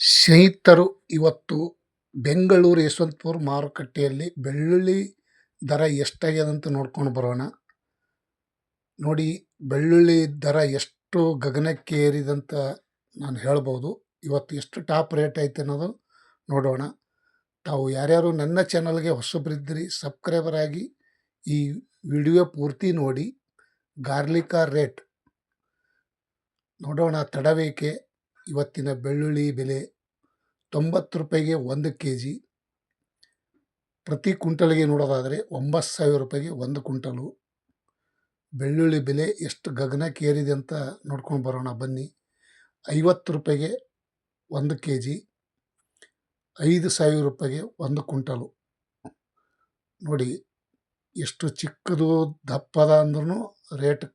ಸ್ನೇಹಿತರು ಇವತ್ತು ಬೆಂಗಳೂರು ಯಶವಂತಪುರ ಮಾರುಕಟ್ಟೆಯಲ್ಲಿ ಬೆಳ್ಳುಳ್ಳಿ ದರ ಎಷ್ಟಾಗ್ಯದ ಅಂತ ನೋಡ್ಕೊಂಡು ಬರೋಣ. ನೋಡಿ, ಬೆಳ್ಳುಳ್ಳಿ ದರ ಎಷ್ಟು ಗಗನಕ್ಕೆ ಏರಿದಂತ ನಾನು ಹೇಳ್ಬೋದು. ಇವತ್ತು ಎಷ್ಟು ಟಾಪ್ ರೇಟ್ ಐತೆ ಅನ್ನೋದು ನೋಡೋಣ. ತಾವು ಯಾರ್ಯಾರು ನನ್ನ ಚಾನಲ್ಗೆ ಹೊಸಬ್ರಿದ್ದಿರಿ, ಸಬ್ಸ್ಕ್ರೈಬರ್ ಆಗಿ ಈ ವಿಡಿಯೋ ಪೂರ್ತಿ ನೋಡಿ. ಗಾರ್ಲಿಕ ರೇಟ್ ನೋಡೋಣ ತಡಬೇಕೆ ಇವತ್ತಿನ ಬೆಳ್ಳುಳ್ಳಿ ಬೆಲೆ ತೊಂಬತ್ತು ರೂಪಾಯಿಗೆ ಒಂದು ಕೆ ಜಿ ಪ್ರತಿ ಕುಂಟಲ್ಗೆ ನೋಡೋದಾದರೆ ಒಂಬತ್ತು ಸಾವಿರ ರೂಪಾಯಿಗೆ ಒಂದು ಕುಂಟಲು ಬೆಳ್ಳುಳ್ಳಿ ಬೆಲೆ ಎಷ್ಟು ಗಗನಕ್ಕೇರಿದೆ ಅಂತ ನೋಡ್ಕೊಂಡು ಬರೋಣ ಬನ್ನಿ. ಐವತ್ತು ರೂಪಾಯಿಗೆ ಒಂದು ಕೆ ಜಿ ಐದು ಸಾವಿರ ರೂಪಾಯಿಗೆ ಒಂದು ಕುಂಟಲು ನೋಡಿ ಎಷ್ಟು ಚಿಕ್ಕದು ದಪ್ಪದ ಅಂದ್ರೂ ರೇಟ್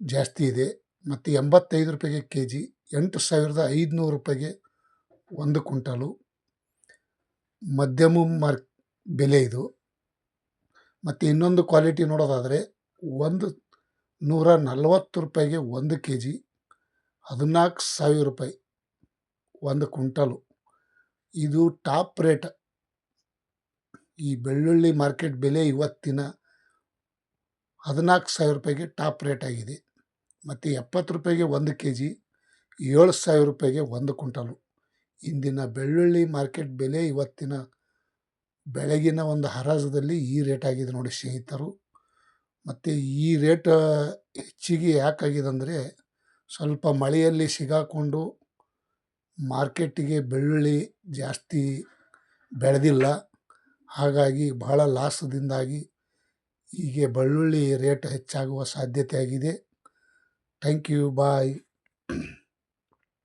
ಜಾಸ್ತಿ ಇದೆ. ಮತ್ತು ಎಂಬತ್ತೈದು ರೂಪಾಯಿಗೆ ಕೆ ಜಿ ಎಂಟು ಸಾವಿರದ ಐದುನೂರು ರೂಪಾಯಿಗೆ ಒಂದು ಕುಂಟಲು ಮಧ್ಯಮ ಮಾರ್ಕ್ ಬೆಲೆ ಇದು. ಮತ್ತು ಇನ್ನೊಂದು ಕ್ವಾಲಿಟಿ ನೋಡೋದಾದರೆ ಒಂದು ನೂರ ನಲವತ್ತು ರೂಪಾಯಿಗೆ ಒಂದು ಕೆ ಜಿ ಹದಿನಾಲ್ಕು ಸಾವಿರ ರೂಪಾಯಿ ಒಂದು ಕುಂಟಲು ಇದು ಟಾಪ್ ರೇಟ್. ಈ ಬೆಳ್ಳುಳ್ಳಿ ಮಾರ್ಕೆಟ್ ಬೆಲೆ ಇವತ್ತಿನ ಹದಿನಾಲ್ಕು ಸಾವಿರ ರೂಪಾಯಿಗೆ ಟಾಪ್ ರೇಟ್ ಆಗಿದೆ. ಮತ್ತು ಎಪ್ಪತ್ತು ರೂಪಾಯಿಗೆ ಒಂದು ಕೆ ಜಿ ಏಳು ಸಾವಿರ ರೂಪಾಯಿಗೆ ಒಂದು ಕುಂಟಲು ಇಂದಿನ ಬೆಳ್ಳುಳ್ಳಿ ಮಾರ್ಕೆಟ್ ಬೆಲೆ ಇವತ್ತಿನ ಬೆಳಗಿನ ಒಂದು ಹರಾಜದಲ್ಲಿ ಈ ರೇಟ್ ಆಗಿದೆ ನೋಡಿ ಸ್ನೇಹಿತರು. ಮತ್ತು ಈ ರೇಟ್ ಹೆಚ್ಚಿಗೆ ಯಾಕಾಗಿದೆ ಅಂದರೆ ಸ್ವಲ್ಪ ಮಳೆಯಲ್ಲಿ ಸಿಗಾಕೊಂಡು ಮಾರ್ಕೆಟಿಗೆ ಬೆಳ್ಳುಳ್ಳಿ ಜಾಸ್ತಿ ಬೆಳೆದಿಲ್ಲ. ಹಾಗಾಗಿ ಬಹಳ ಲಾಸದಿಂದಾಗಿ ಹೀಗೆ ಬೆಳ್ಳುಳ್ಳಿ ರೇಟ್ ಹೆಚ್ಚಾಗುವ ಸಾಧ್ಯತೆ ಆಗಿದೆ Thank you. Bye.